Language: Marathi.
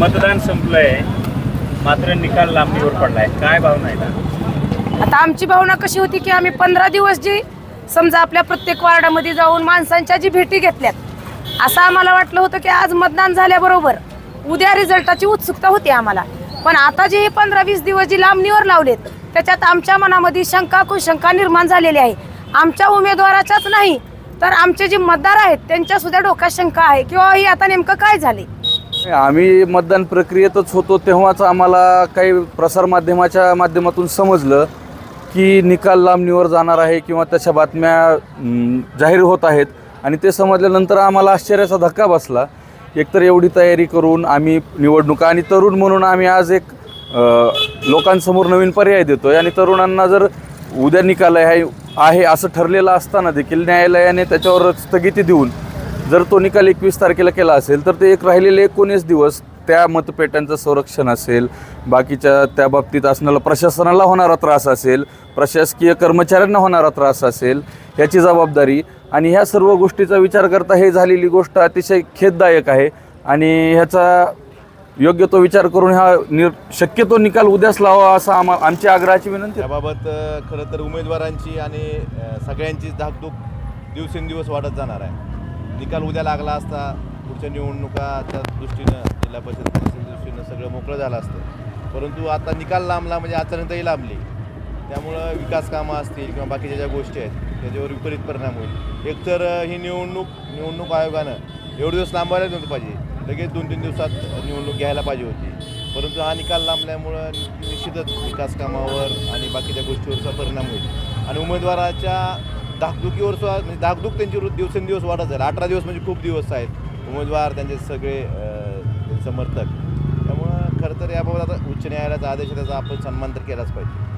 मतदान संपलंय. मात्र निकाल लांबणीवर पडलाय. काय भावना आहे आता आमची भावना कशी होती की आम्ही पंधरा दिवस जी समजा आपल्या प्रत्येक वार्डामध्ये जाऊन माणसांच्या जी भेटी घेतल्यात असं आम्हाला वाटलं होतं की आज मतदान झाल्याबरोबर उद्या रिझल्टाची उत्सुकता होती आम्हाला. पण आता जे हे पंधरा वीस दिवस जी लांबणीवर लावलेत त्याच्यात आमच्या मनामध्ये शंका कुशंका निर्माण झालेली आहे. आमच्या उमेदवाराच्याच नाही तर आमचे जे मतदार आहेत त्यांच्या सुद्धा डोक्यात शंका आहे किंवा ही आता नेमकं काय झाले? आम्ही मतदान प्रक्रियेतच होतो तेव्हाच आम्हाला काही प्रसारमाध्यमाच्या माध्यमातून समजलं की निकाल लांबणीवर जाणार आहे किंवा त्याच्या बातम्या जाहीर होत आहेत. आणि ते समजल्यानंतर आम्हाला आश्चर्याचा धक्का बसला. एकतर एवढी तयारी करून आम्ही निवडणुका आणि तरुण म्हणून आम्ही आज एक लोकांसमोर नवीन पर्याय देतोय. आणि तरुणांना जर उद्या निकाल आहे आहे असं ठरलेलं असताना देखील न्यायालयाने त्याच्यावर स्थगिती देऊन जर तो निकाल एकवीस तारखेला केला असेल तर ते एक राहिलेले एकोणीस दिवस त्या मतपेट्यांचं संरक्षण असेल. बाकीच्या त्या बाबतीत असणारा प्रशासनाला होणारा त्रास असेल प्रशासकीय कर्मचाऱ्यांना होणारा त्रास असेल ह्याची जबाबदारी. आणि ह्या सर्व गोष्टीचा विचार करता हे झालेली गोष्ट अतिशय खेददायक आहे. आणि ह्याचा योग्य तो विचार करून हा निर शक्यतो निकाल उद्याच लावा असा आम्हा आमची आग्रहाची विनंती याबाबत खरं तर उमेदवारांची आणि सगळ्यांची धाकधूक दिवसेंदिवस वाढत जाणार आहे. निकाल उद्या लागला असता पुढच्या निवडणुकाच्या दृष्टीनं जिल्हा परिषद दृष्टीनं सगळं मोकळं झालं असतं. परंतु आता निकाल लांबला म्हणजे आचरणताही लांबली. त्यामुळं विकास कामं असतील किंवा बाकीच्या ज्या गोष्टी आहेत त्याच्यावर विपरीत परिणाम होईल. एकतर ही निवडणूक निवडणूक आयोगानं एवढे दिवस लांबायला नव्हतं पाहिजे. लगेच दोन तीन दिवसात निवडणूक घ्यायला पाहिजे होती. परंतु हा निकाल लांबल्यामुळं निश्चितच विकास कामावर आणि बाकीच्या गोष्टीवरचा परिणाम होईल. आणि उमेदवाराच्या धाकधुकीवर सुद्धा म्हणजे धाकधूक त्यांची दिवसेंदिवस वाढत जाईल. अठरा दिवस म्हणजे खूप दिवस आहेत. उमेदवार त्यांचे सगळे अ, समर्थक. त्यामुळं खरं तर याबाबत आता उच्च न्यायालयाचा आदेश आहे त्याचा आपण सन्मान तर केलाच पाहिजे.